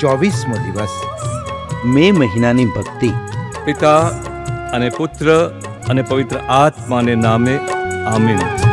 ચોવીસમો દિવસ. મે મહિનાની ભક્તિ. પિતા અને પુત્ર અને પવિત્ર આત્માને નામે આમીન.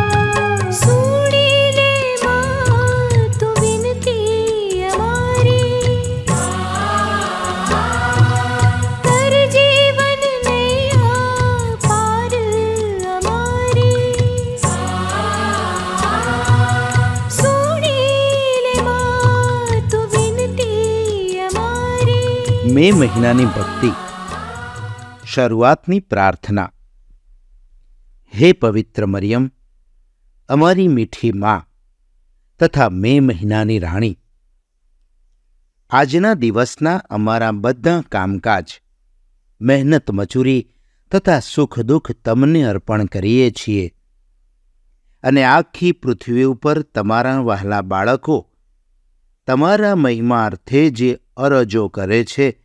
મે મહિનાની ભક્તિ. શરૂઆતની પ્રાર્થના. હે પવિત્ર મરિયમ, અમારી મીઠી માં તથા મે મહિનાની રાણી. આજના દિવસના અમારા બધા કામકાજ, મહેનત મજૂરી તથા સુખ દુઃખ તમને અર્પણ કરીએ છીએ. અને આખી પૃથ્વી ઉપર તમારા વહાલા બાળકો તમારા મહિમા અર્થે જે અરજો કરે છે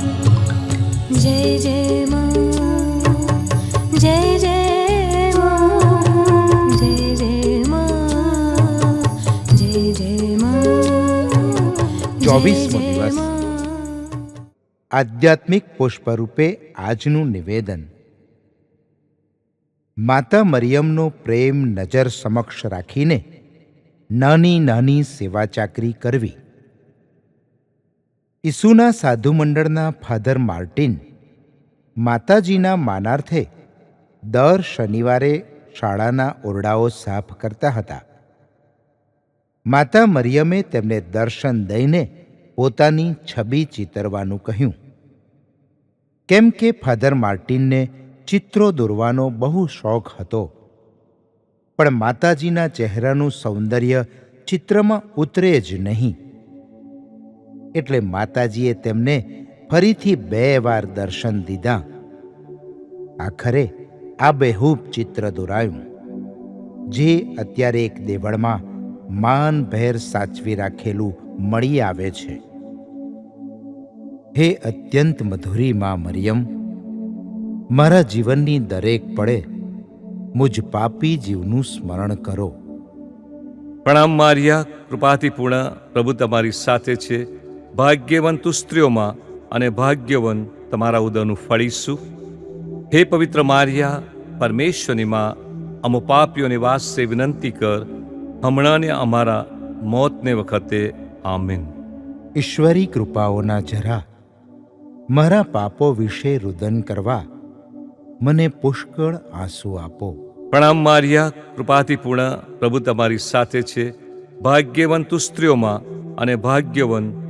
જય જય માં જય જય ચોવીસમો દિવસ. આધ્યાત્મિક પુષ્પરૂપે આજનું નિવેદન. માતા મરિયમનો પ્રેમ નજર સમક્ષ રાખીને નાની નાની સેવા ચાકરી કરવી. ઈસુના સાધુ મંડળના ફાધર માર્ટિન માતાજીના માનાર્થે દર શનિવારે શાળાના ઓરડાઓ સાફ કરતા હતા. માતા મરિયમે તેમને દર્શન દઈને પોતાની છબી ચિતરવાનું કહ્યું. કેમ કે ફાધર માર્ટિનને ચિત્રો દોરવાનો બહુ શોખ હતો, પણ માતાજીના ચહેરાનું સૌંદર્ય ચિત્રમાં ઉતરે જ નહીં. એટલે માતાજીએ તેમને ફરીથી બે વાર દર્શન દીધા. આખરે આ બેહૂબ ચિત્ર દોરાયું. જે અત્યારે એક દેવળમાં માનભેર સાચવી રાખેલું મળી આવે છે. હે અત્યંત મધુરી માં મરિયમ, મારા જીવનની દરેક પળે મુજ પાપી જીવનું સ્મરણ કરો. પ્રણામ મારિયા, કૃપાથી પૂર્ણ પ્રભુ તમારી સાથે છે. ભાગ્યવંત સ્ત્રીઓમાં અને ભાગ્યવન તમારા ઉદરનું ફળીશું હે પવિત્ર મારિયા પરમેશ્વરની માં અમો પાપીઓને વાસે વિનંતી કર હમણાંને અમારા મોતને વખતે આમીન. ઈશ્વરી કૃપાઓના જરા મારા પાપો વિશે રુદન કરવા મને પુષ્કળ આંસુ આપો. પ્રણામ માર્યા કૃપાથી પૂર્ણ પ્રભુ તમારી સાથે છે. ભાગ્યવંત સ્ત્રીઓમાં અને ભાગ્યવન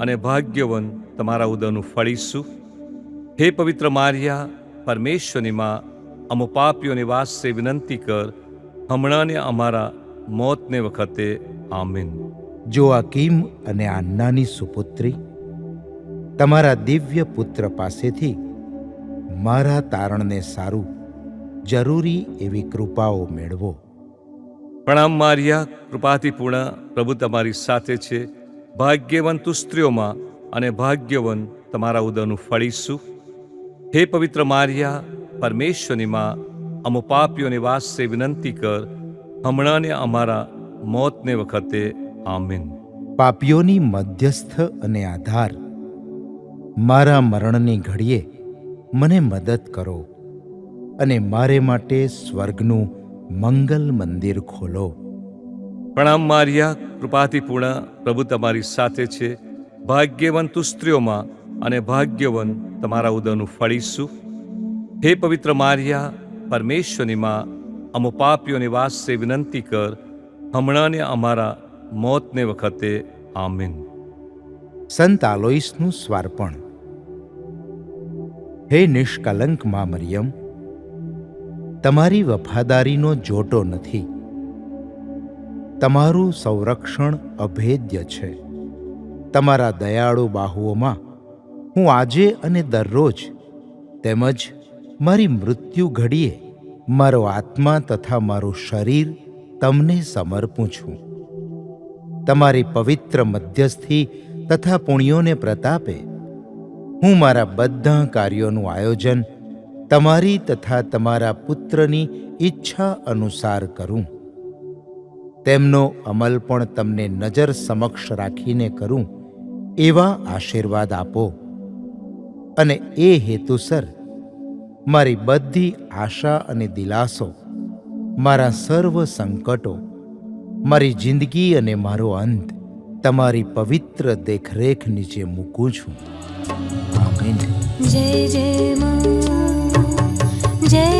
અને ભાગ્યવન તમારા ઉદરનું ફળીશું હે પવિત્ર મારિયા પરમેશ્વરની માં અમો પાપીઓની વાસે વિનંતી કર હમણાંને અમારા મોતને વખતે આમીન. જો આ કિમ અને આન્નાની સુપુત્રી તમારા દિવ્ય પુત્ર પાસેથી મારા તારણને સારું જરૂરી એવી કૃપાઓ મેળવો. પ્રણામ મારિયા કૃપાથી પૂર્ણ પ્રભુ તમારી સાથે છે. ભાગ્યવંત તું સ્ત્રીઓમાં અને ભાગ્યવન તમારા ઉદરનું ફળીશું હે પવિત્ર મારિયા, પરમેશ્વરની માં, અમુ પાપીઓની વાસ્તે વિનંતી કર, હમણાં ને અમારા મોતને વખતે આમીન. પાપીઓની મધ્યસ્થ અને આધાર. મારા મરણની ઘડીએ મને મદદ કરો અને મારે માટે સ્વર્ગનું મંગલ મંદિર ખોલો. પ્રણામ મારિયા કૃપાથી પૂર્ણ પ્રભુ તમારી સાથે છે. ભાગ્યવંત તું સ્ત્રીઓમાં અને ભાગ્યવન તમારા ઉદરનું ફળીશું હે પવિત્ર મારિયા, પરમેશ્વરની માં, અમો પાપીઓની વાસે વિનંતી કર, હમણાં ને અમારા મોતને વખતે આમીન. સંત આલોઈસનું સ્વાર્પણ. હે નિષ્કલંક મા મરિયમ, તમારી વફાદારીનો જોટો નથી. તમારું સંરક્ષણ અભેદ્ય છે. તમારા દયાળુ બાહુઓમાં હું આજે અને દરરોજ તેમજ મારી મૃત્યુ ઘડીએ મારો આત્મા તથા મારું શરીર તમને સમર્પું છું. તમારી પવિત્ર મધ્યસ્થી તથા પુણ્યોને પ્રતાપે હું મારા બધા કાર્યોનું આયોજન તમારી તથા તમારા પુત્રની ઈચ્છા અનુસાર કરું. તેમનો અમલ પણ તમને નજર સમક્ષ રાખીને કરું, એવા આશીર્વાદ આપો. અને એ હેતુસર, મારી બધી આશા અને દિલાસો, મારા સર્વ સંકટો, મારી જિંદગી અને મારો અંત, તમારી પવિત્ર દેખરેખ નીચે મૂકું છું. જય જય જય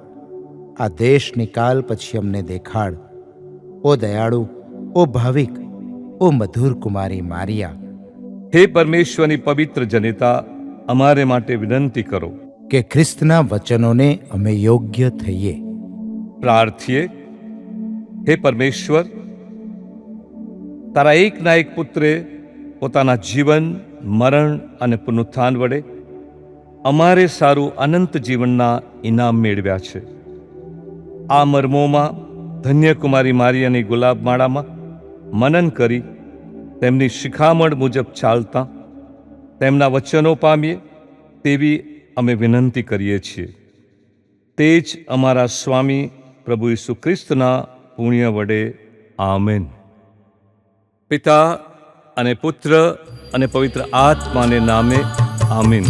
આ દેશ નિકાલ પછી અમને દેખાડ. ઓ દયાળુ ઓ ભાવિક ઓ મધુર કુમારી મારિયા. હે પરમેશ્વરની પવિત્ર જનિતા અમારે માટે વિનંતી કરો. કે ખ્રિસ્તના વચનોને અમે યોગ્ય થઈએ. પ્રાર્થીએ હે પરમેશ્વર તારા એકના એક પુત્રે પોતાના જીવન મરણ અને પુનરુત્થાન વડે અમારે સારું અનંત જીવનના ઇનામ મેળવ્યા છે. આ મર્મોમાં ધન્યકુમારી મારિયાની ગુલાબ માળામાં મનન કરી તેમની શિખામણ મુજબ ચાલતા તેમના વચનો પામીએ તેવી અમે વિનંતી કરીએ છીએ. તે જ અમારા સ્વામી પ્રભુ ઈસુ ખ્રિસ્તના પુણ્ય વડે આમેન. પિતા અને પુત્ર અને પવિત્ર આત્માને નામે આમીન.